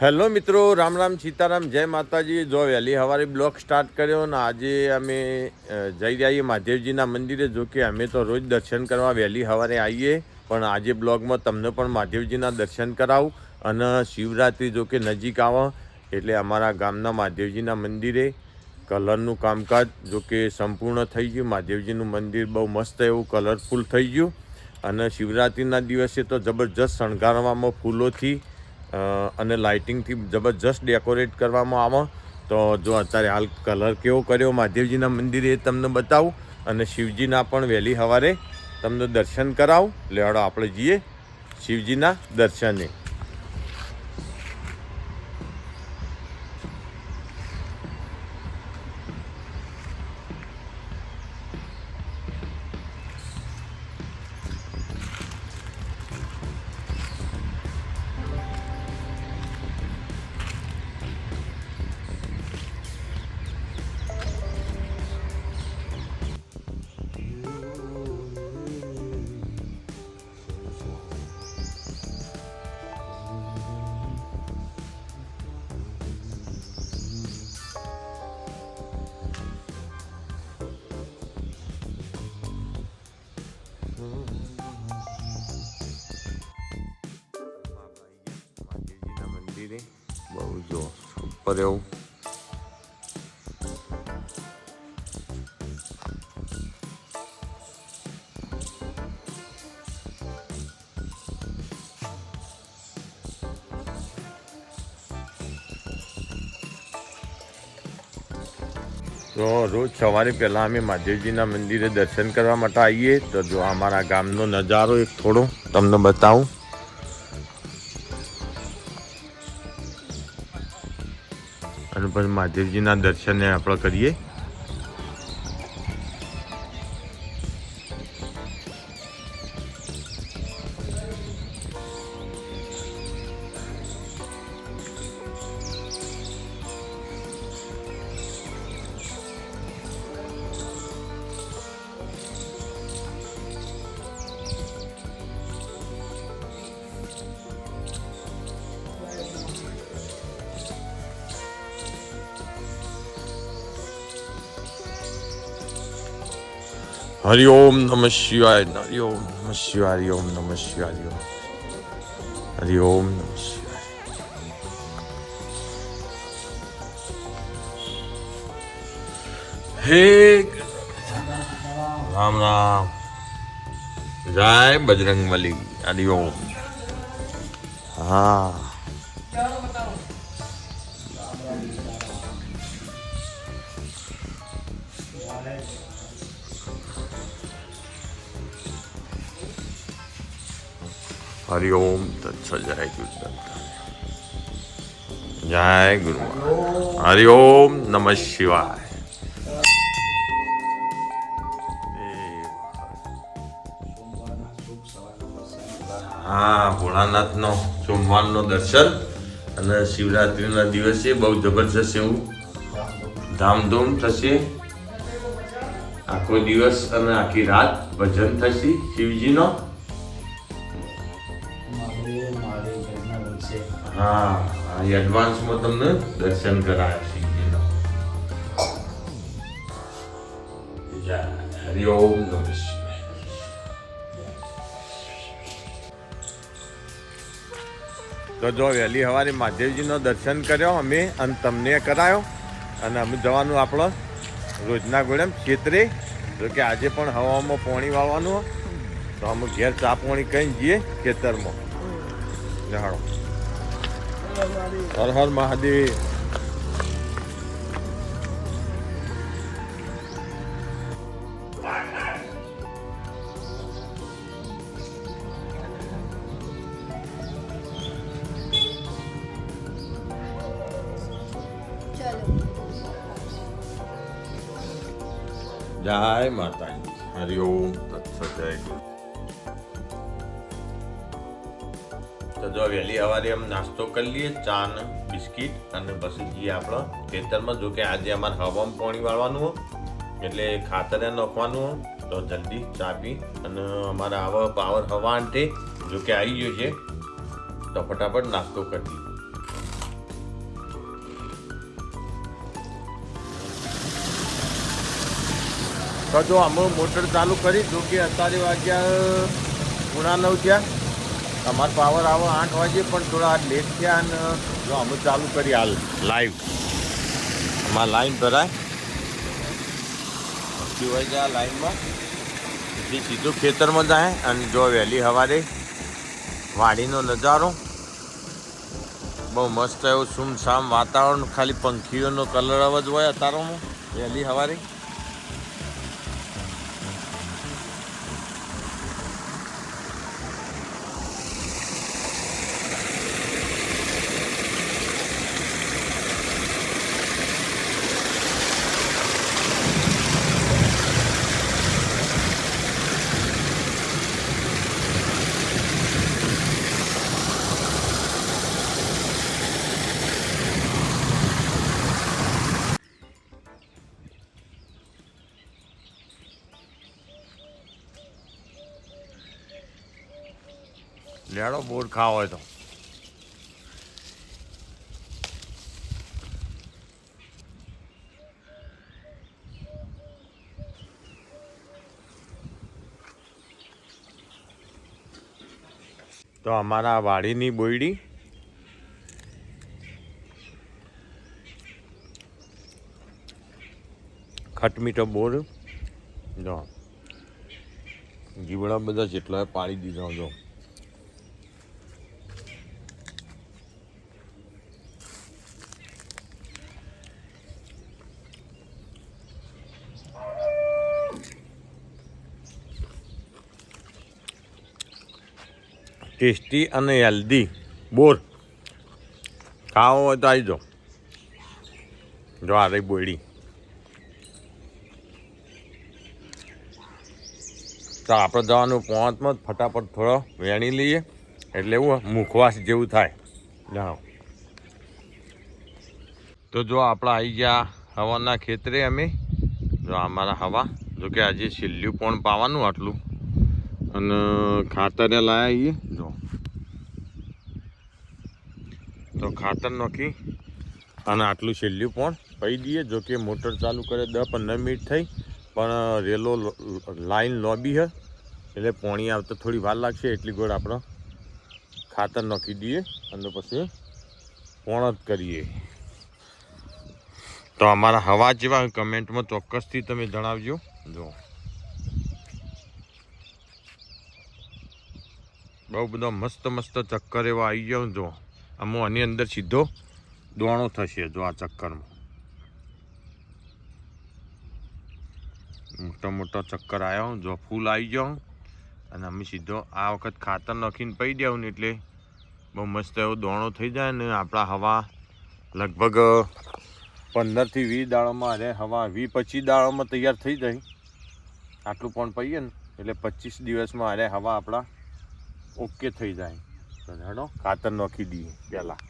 Hello મિત્રો, રામ રામ સીતારામ, જય માતાજી. જો વહેલી સવારે બ્લોક સ્ટાર્ટ કર્યો ને આજે અમે જઈ રહ્યા છીએ મહાદેવજીના મંદિરે, જો કે અમે તો રોજ દર્શન કરવા વહેલી સવારે આવીએ પણ આજે બ્લોગમાં તમને પણ મહાદેવજીના દર્શન કરાવું અને શિવરાત્રિ જો કે નજીક આવે, એટલે અમારા ગામના મહાદેવજીના મંદિરે કલરનું કામકાજ જો કે સંપૂર્ણ થઈ ગયું. મહાદેવજીનું મંદિર બહુ મસ્ત એવું કલરફુલ થઈ ગયું. અને શિવરાત્રિના દિવસે તો જબરજસ્ત શણગારવામાં ફૂલોથી અને લાઇટિંગથી જબરજસ્ત ડેકોરેટ કરવામાં આવે. તો જો અત્યારે હાલ કલર કેવો કર્યો, મહાદેવજીના મંદિરે તમને બતાવું. અને શિવજીના પણ વહેલી સવારે તમને દર્શન કરાવું. લેવાડો આપણે જઈએ શિવજીના દર્શને. ઉપર તો રોજ સવારે પહેલાં અમે મહાદેવજીના મંદિરે દર્શન કરવા માટે આવીએ. તો જો અમારા ગામનો નજારો એક થોડો તમને બતાવું. અને પછી મહાદેવજીના દર્શને આપણે કરીએ. હરિ ઓમ નમઃ શિવાય હરિ ઓમ નમઃ શિવાય હરિ ઓમ નમઃ શિવાય હરિ ઓમ હરિ ઓમ નમઃ શિવાય હે રામ રામ જય બજરંગ બલી હરિ ઓમ હા Thank ઓમ તત્સત જય ગુરુદત્ત જય ગુરુ હરિઓમ નમઃ શિવાય હા ભોળાનાથનો સોમવારનો દર્શન અને શિવરાત્રિના દિવસે બહુ જબરજસ્ત એવું ધામધૂમ થશે. આખો દિવસ અને આખી રાત ભજન થશે શિવજીનો. હા એડવાન્સમાં તમને દર્શન કરાયા શિવજીનો જય હરિ ઓમ નમઃ તો જો વહેલી સવારે મહાદેવજીનો દર્શન કર્યો, અમે અને તમને કરાયો. અને અમે જવાનું આપણો રોજના ગોળેમ ક્ષેત્રે. જો કે આજે પણ હવામાં પાણી વાવવાનું તો અમે ઘેર ચા પાણી કહીને જઈએ ખેતરમાં. જહાડો હર હર મહાદેવ. જય માતાજી. હરિ ઓમ. તત્સત જય ગુરુ. તો જો વહેલી સવારે એમ નાસ્તો કરી લઈએ, ચા ને બિસ્કિટ અને પછી જઈએ આપણે ખેતરમાં, જો કે આજે અમારે હવામાં પાણી વાળવાનું હોય, એટલે ખાતર નાખવાનું તો જલ્દી ચા પી અને અમારા આવા પાવર હવા અંતે જો કે આવી ગયો છે, તો ફટાફટ નાસ્તો કરી દઈએ તો જો આમાં મોટર ચાલુ કરી, જો કે અત્યારે વાગ્યા, પૂણા નવ ત્યાં તમારો પાવર આવો આઠ વાગે પણ થોડા લેટ થયા અને જો અમે ચાલુ કરી હાલ લાઈવ આમાં લાઈન ભરાય પછી હોય આ લાઈનમાં પછી સીધું ખેતરમાં જાય અને જો વહેલી સવારે વાડીનો નજારો. બહુ મસ્ત એવું સુમસામ વાતાવરણ, ખાલી પંખીઓનો કલર જ હોય અતારોમાં વહેલી સવારે લેડો, બોર ખાવ હોય તો. તો અમારા વાડીની બોયડી. ખટમીઠો બોર. જો. જીવડા બધા જેટલા પાડી દીધા, જો. ટેસ્ટી અને હેલ્ધી. બોર ખાવો હોય તો આવી જાઓ. જો આ રહી બોયડી. તો આપણે જવાનું પહોંચમાં જ ફટાફટ થોડો વેણી લઈએ. એટલે એવું મુખવાસ જેવું થાય. જાઓ. તો જો આપણે આવી ગયા હવાના ખેતરે અમે. જો અમારા હવા. જો કે આજે છેલ્લું પણ પાવાનું આટલું. અને ખાતરે લાયા આવીએ જો તો ખાતર નાખી અને આટલું છેલ્લું પણ પહી દઈએ. જો કે મોટર ચાલુ કરે દસ પંદર મિનિટ થઈ, પણ રેલો લાઈન લોબી હે, એટલે પોણી આવતા થોડી વાર લાગશે, એટલી ગોળ આપણે ખાતર નાખી દઈએ અને પછી પોણ જ કરીએ. તો અમારા હવા જેવા કમેન્ટમાં ચોક્કસથી તમે જણાવજો. જો. બહુ બધો મસ્ત મસ્ત ચક્કર એવા આવી ગયો જો. અમો આની અંદર સીધો દોણો થશે જો આ ચક્કરમાં. મોટા મોટા ચક્કર આવ્યો જો ફૂલ આવી ગયો અને અમે સીધો આ વખત ખાતર નાખીને પી દેવું ને એટલે બહુ મસ્ત એવો દોણો થઈ જાય ને આપણા હવા લગભગ પંદરથી વીસ દાળોમાં અરે હવા વીસ પચીસ દાળોમાં તૈયાર થઈ જાય. આટલું પણ પહીએ ને એટલે પચીસ દિવસમાં અરે હવા આપણા ઓકે થઈ જાય. તો હેડો. ખાતર નાખી દઈએ પહેલાં